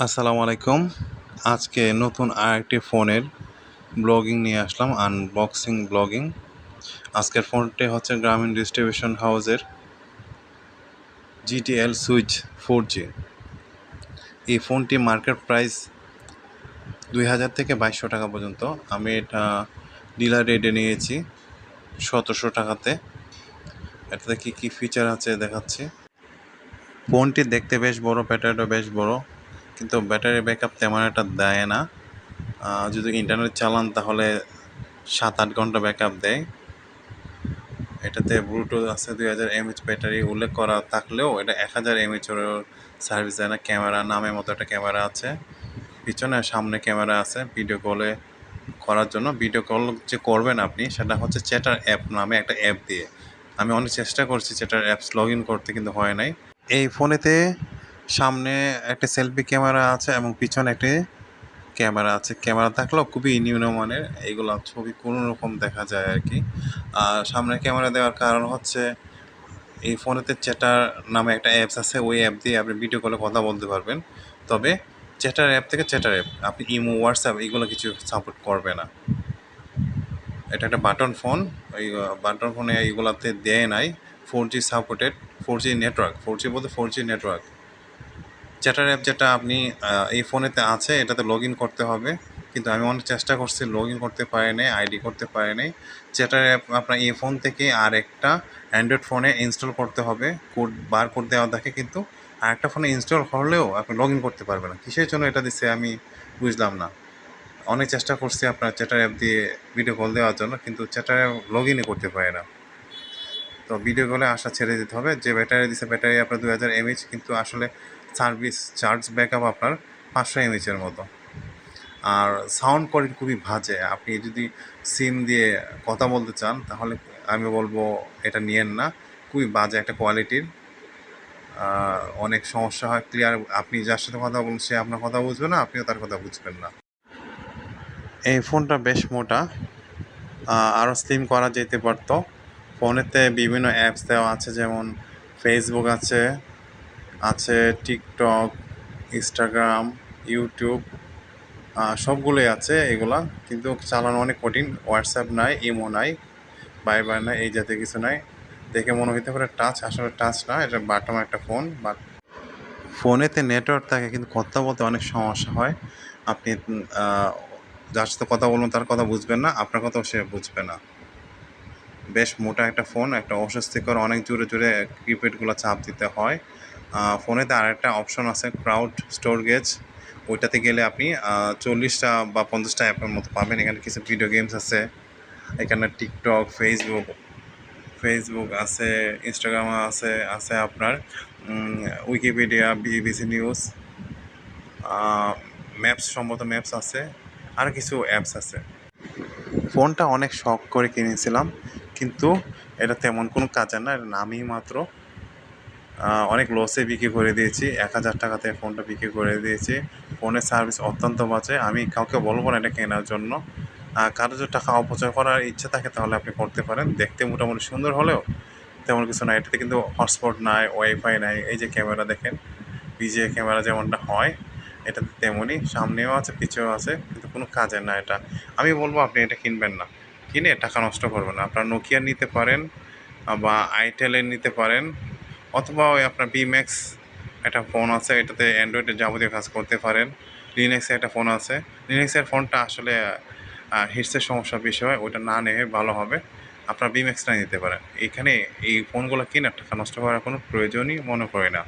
আসসালামু আলাইকুম। আজকে নতুন আরেকটি ফোনের ব্লগিং নিয়ে আসলাম আনবক্সিং ব্লগিং। আজকের ফোনটি হচ্ছে গ্রামীণ ডিস্ট্রিবিউশন হাউসের জিটিএল সুইচ ফোর জি। এই ফোনটি মার্কেট প্রাইস দুই হাজার থেকে বাইশশো টাকা পর্যন্ত। আমি এটা ডিলার রেটে নিয়েছি সতেরোশো টাকাতে। এটাতে কী কী ফিচার আছে দেখাচ্ছি। ফোনটি দেখতে বেশ বড় ব্যাটারিটা বেশ বড়। কিন্তু ব্যাটারি ব্যাকআপ তেমন একটা দেয় না। যদি ইন্টারনেট চালান তাহলে সাত আট ঘণ্টা ব্যাকআপ দেয়। এটাতে ব্লুটুথ আছে দুই হাজার এমএইচ ব্যাটারি উল্লেখ করা থাকলেও এটা এক হাজার এমএইচের সার্ভিস দেয় না। ক্যামেরা, নামের মতো একটা ক্যামেরা আছে। পিছনে সামনে ক্যামেরা আছে ভিডিও কলে করার জন্য। ভিডিও কল যে করবেন আপনি সেটা হচ্ছে চ্যাটার অ্যাপ নামে একটা অ্যাপ দিয়ে। আমি অনেক চেষ্টা করছি চ্যাটার অ্যাপস লগ ইন করতে কিন্তু হয় নাই। এই ফোনেতে সামনে একটা সেলফি ক্যামেরা আছে এবং পিছনে একটি ক্যামেরা আছে। ক্যামেরা থাকলেও খুবই নিম্নমানের এইগুলো ছবি কোনো রকম দেখা যায় আর কি। আর সামনে ক্যামেরা দেওয়ার কারণ হচ্ছে, এই ফোনেতে চ্যাটার নামে একটা অ্যাপস আছে, ওই অ্যাপ দিয়ে আপনি ভিডিও কলে কথা বলতে পারবেন। তবে চ্যাটার অ্যাপ থেকে চ্যাটার অ্যাপ আপনি ইমো হোয়াটসঅ্যাপ এগুলো কিছু সাপোর্ট করবে না। এটা একটা বাটন ফোন ওই বাটন ফোনে এইগুলোতে দেয় নাই। Four G supported four G network four G বলতে four G network chatter app যেটা আপনি এই ফোনেতে আছে, এটাতে লগ ইন করতে হবে। কিন্তু আমি অনেক চেষ্টা করছি লগ ইন করতে পারি নাই আইডি করতে পারি নাই। চ্যাটার অ্যাপ আপনার এই ফোন থেকে আর একটা অ্যান্ড্রয়েড ফোনে ইনস্টল করতে হবে। কোড বার কোড দেওয়া থাকে কিন্তু আর একটা ফোনে ইনস্টল হলেও আপনি লগ ইন করতে পারবেন না। কিসের জন্য এটা দিচ্ছে আমি বুঝলাম না। অনেক চেষ্টা করছি আপনার চ্যাটার অ্যাপ দিয়ে ভিডিও কল দেওয়ার জন্য, কিন্তু চ্যাটার অ্যাপ লগ ইনই করতে পারে না। তো ভিডিও কলে আসা ছেড়ে দিতে হবে। যে ব্যাটারি দিচ্ছে ব্যাটারি আপনার দু হাজার এমএইচ কিন্তু আসলে সার্ভিস চার্জ ব্যাকআপ আপনার পাঁচশো এমএইচের মতো। আর সাউন্ড কোয়ালিটি খুবই বাজে। আপনি যদি সিম দিয়ে কথা বলতে চান, তাহলে আমি বলব এটা নিয়েন না। খুবই বাজে একটা কোয়ালিটির অনেক সমস্যা হয়, ক্লিয়ার আপনি যার সাথে কথা বলুন সে আপনার কথা বুঝবে না, আপনিও তার কথা বুঝবেন না। এই ফোনটা বেশ মোটা। আরও স্লিম করা যেতে পারতো। ফোনেতে বিভিন্ন অ্যাপস দেওয়া আছে, যেমন ফেসবুক আছে আছে টিকটক ইনস্টাগ্রাম ইউটিউব সবগুলোই আছে এগুলা। কিন্তু চালানো অনেক কঠিন। হোয়াটসঅ্যাপ নাই ইমো নাই বাই বাই নাই, এই জাতীয় কিছু নাই। দেখে মনে হইতে পারে টাচ আসলে টাচ না, এটা বাটম একটা ফোন বাট ফোনেতে নেটওয়ার্ক থাকে, কিন্তু কথা বলতে অনেক সমস্যা হয়। আপনি যার সাথে কথা বলবেন, তার কথা বুঝবেন না, আপনার কথাও সে বুঝবে না। বেশ মোটা একটা ফোন একটা অস্বস্তিকর, অনেক জোরে জোরে কিপ্যাডগুলো চাপ দিতে হয়। ফোনেতে আরেকটা অপশন আছে ক্রাউড স্টোরেজ ওইটাতে গেলে আপনি চল্লিশটা বা পঞ্চাশটা অ্যাপের মতো পাবেন। এখানে কিছু ভিডিও গেমস আছে। এখানে টিকটক ফেসবুক ফেসবুক আছে ইনস্টাগ্রাম আছে আছে আপনার উইকিপিডিয়া বিবিসি নিউজ ম্যাপস সম্মত ম্যাপস আছে, আর কিছু অ্যাপস আছে। ফোনটা অনেক শখ করে কিনেছিলাম, কিন্তু এটা তেমন কোনো কাজের না এটা নামই মাত্র অনেক লসে বিক্রি করে দিয়েছি। এক হাজার টাকাতে ফোনটা বিক্রি করে দিয়েছি। ফোনের সার্ভিস অত্যন্ত বাজে। আমি কাউকে বলব না এটা কেনার জন্য। কারও যদি টাকা অপচয় করার ইচ্ছে থাকে তাহলে আপনি করতে পারেন। দেখতে মোটামুটি সুন্দর হলেও তেমন কিছু না। এটাতে কিন্তু হটস্পট নাই ওয়াইফাই নাই। এই যে ক্যামেরা দেখেন পিজিএ ক্যামেরা যেমনটা হয়, এটাতে তেমনই সামনেও আছে, পিছেও আছে। কিন্তু কোনো কাজের না এটা। আমি বলব আপনি এটা কিনবেন না। কিনে টাকা নষ্ট করবেন না। আপনার নোকিয়া নিতে পারেন, বা আইটেলের নিতে পারেন। অথবা ওই আপনার বিম্যাক্স একটা ফোন আছে, এটাতে অ্যান্ড্রয়েডের যাবতীয় কাজ করতে পারেন। লিনেক্সের একটা ফোন আছে। লিনেক্সের ফোনটা আসলে হিটসের সমস্যা বেশি হয়, ওইটা না নেবে ভালো হবে। আপনার বিম্যাক্সটা নিতে পারেন। এখানে এই ফোনগুলো কিনে টাকা নষ্ট করার কোনো প্রয়োজনই মনে করি না।